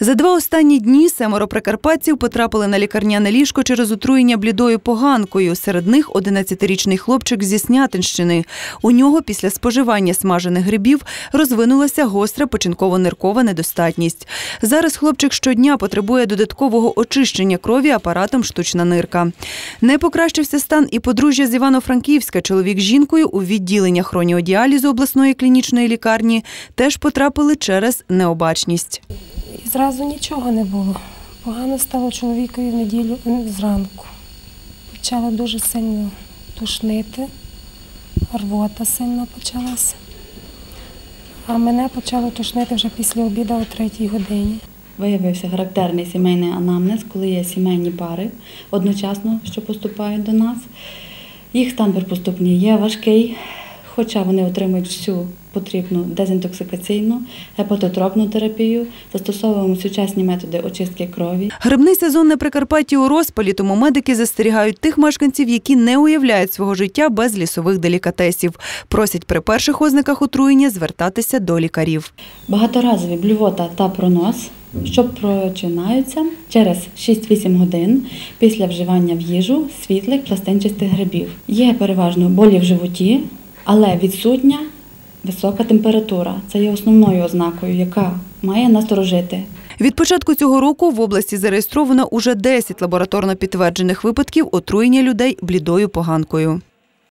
За два останні дні семеро прикарпатців потрапили на лікарняне ліжко через отруєння блідою поганкою. Серед них 11-річний хлопчик зі Снятинщини. У нього після споживання смажених грибів розвинулася гостра печінково-ниркова недостатність. Зараз хлопчик щодня потребує додаткового очищення крові апаратом штучна нирка. Не покращився стан і подружжя з Івано-Франківська. Чоловік з жінкою у відділення хроніодіалізу обласної клінічної лікарні теж потрапили через необачність. Зразу нічого не було. Погано стало чоловікові в неділю зранку. Почало дуже сильно тушнити, рвота сильно почалася. А мене почало тушнити вже після обіду о третій годині. Виявився характерний сімейний анамнез, коли є сімейні пари одночасно, що поступають до нас. Їх стан перпоступні є важкий, хоча вони отримують всю потрібну дезінтоксикаційну, гепатотропну терапію, застосовуємо сучасні методи очистки крові. Грибний сезон на Прикарпатті у розпалі, тому медики застерігають тих мешканців, які не уявляють свого життя без лісових делікатесів. Просять при перших ознаках отруєння звертатися до лікарів. Багаторазові блювота та пронос, що починаються через 6-8 годин після вживання в їжу світлих пластинчастих грибів. Є переважно болі в животі, але відсутня висока температура. Це є основною ознакою, яка має насторожити. Від початку цього року в області зареєстровано уже 10 лабораторно підтверджених випадків отруєння людей блідою поганкою.